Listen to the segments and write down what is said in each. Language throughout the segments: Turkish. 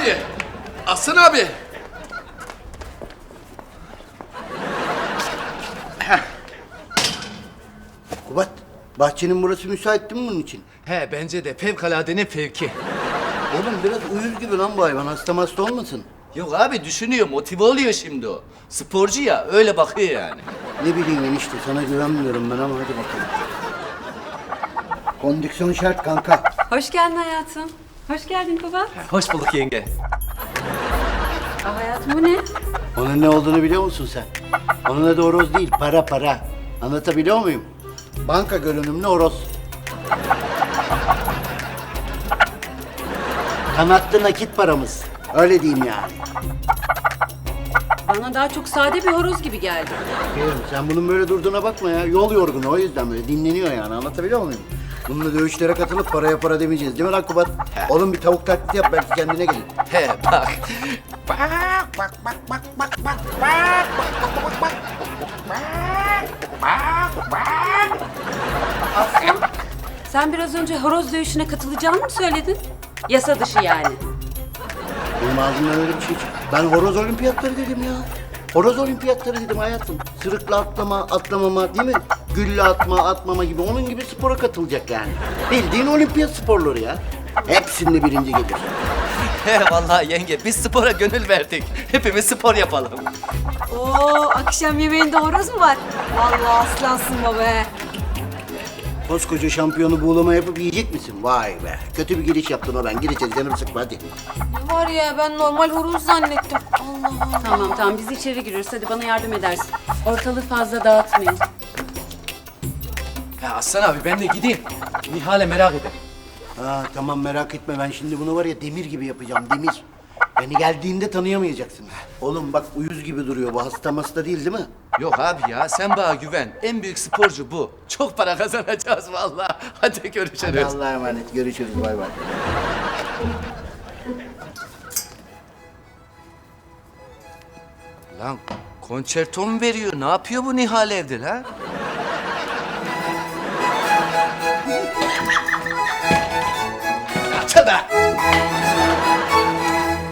abi. Aslan abi. Kubat, bahçenin burası müsait değil mi bunun için? He bence de fevkaladenin fevki. Oğlum biraz uyuz gibi lan bu hayvan. Hasta hasta olmasın. Yok abi düşünüyor, motive oluyor şimdi o. Sporcu ya, öyle bakıyor yani. Ne bileyim enişte sana güvenmiyorum ben ama hadi bakalım. Kondisyon şart kanka. Hoş geldin hayatım. Hoş geldin baba. Hoş bulduk yenge. Aa, hayatım bu ne? Onun ne olduğunu biliyor musun sen? Onun adı horoz değil, para para. Anlatabiliyor muyum? Banka görünümlü horoz. Kanatlı nakit paramız. Öyle diyeyim yani. Bana daha çok sade bir horoz gibi geldi. Biliyorum, sen bunun böyle durduğuna bakma ya. Yol yorgunu o yüzden böyle dinleniyor yani. Anlatabiliyor muyum? Bununla dövüşlere katılıp paraya para demeyeceğiz değil mi lan Kubat? Oğlum bir tavuk taklidi yap belki kendine gelir. He bak. Sen biraz önce horoz dövüşüne katılacağını mı söyledin? Yasa dışı yani. Benim ağzımdan öyle bir şey çıktı. Ben horoz olimpiyatları dedim ya. Horoz olimpiyatları dedim hayatım. Sırıkla atlama, atlamama değil mi? Gülle atma, atmama gibi onun gibi spora katılacak yani. Bildiğin olimpiyat sporları ya. Hepsinde birinci gelir. He vallahi yenge, biz spora gönül verdik. Hepimiz spor yapalım. Oo, akşam yemeğinde horoz mu var? Vallahi aslansın baba. he. Koskoca şampiyonu buğulama yapıp yiyecek misin? Vay be. Kötü bir giriş yaptın o ben. Gir içeri canım sıkma hadi. Var ya ben normal horoz zannettim. Allah Allah. Tamam tamam biz içeri giriyoruz. Hadi bana yardım edersin. Ortalığı fazla dağıtmayın. He Aslan abi ben de gideyim. Nihal'e merak ederim. Ha tamam merak etme ben şimdi bunu var ya demir gibi yapacağım demir. Beni geldiğinde tanıyamayacaksın. Oğlum bak uyuz gibi duruyor bu hasta hasta değil değil mi? Yok abi ya sen bana güven. En büyük sporcu bu. Çok para kazanacağız vallahi. Hadi görüşürüz. Allah'a emanet görüşürüz bay bay. Lan konçerto mu veriyor? Ne yapıyor bu Nihal evde lan? Tövbe!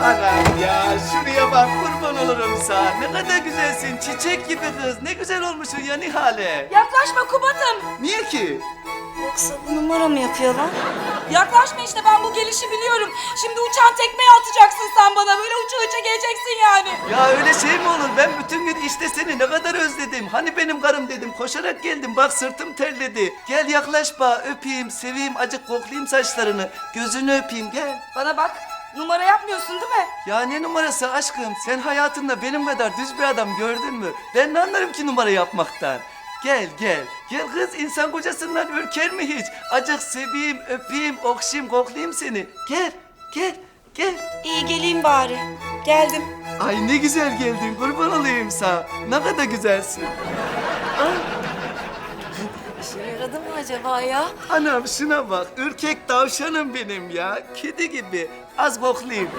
Anam ya şuraya bak kurban olurum sana. Ne kadar güzelsin. Çiçek gibi kız. Ne güzel olmuşsun ya Nihale. Yaklaşma Kubat'ım. Niye ki? Yoksa bu numara mı yapıyor lan? Yaklaşma işte ben bu gelişi biliyorum. Şimdi uçan tekmeyi atacaksın sen bana. Böyle uça uça geleceksin yani. Ya öyle şey mi olur? Ben bütün gün işte seni ne kadar özledim. Hani benim karım dedim. Koşarak geldim. Bak sırtım terledi. Gel yaklaş bana. Öpeyim, seveyim, acık koklayayım saçlarını. Gözünü öpeyim gel. Bana bak numara yapmıyorsun değil mi? Ya ne numarası aşkım? Sen hayatında benim kadar düz bir adam gördün mü? Ben ne anlarım ki numara yapmaktan? Gel gel. Gel kız insan kocasından ürker mi hiç? Acık seveyim, öpeyim, okşayayım, koklayayım seni. Gel, gel, gel. İyi geleyim bari. Geldim. Ay ne güzel geldin kurban olayım sana. Ne kadar güzelsin. İşe yaradı mı acaba ya? Anam şuna bak ürkek tavşanım benim ya. Kedi gibi. Az koklayayım.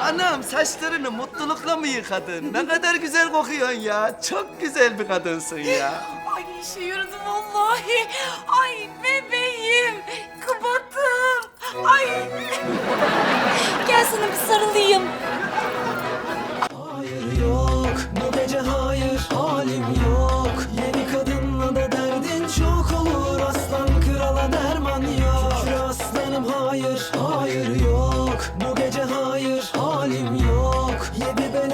Anam saçlarını mutlulukla mı yıkadın? Ne kadar güzel kokuyorsun ya. Çok güzel bir kadınsın ya. Ay işe yaradı vallahi. Ay bebeğim. Kubat'ım. Ay. Gel sana bir sarılayım. Hayır halim yok. Yedi bu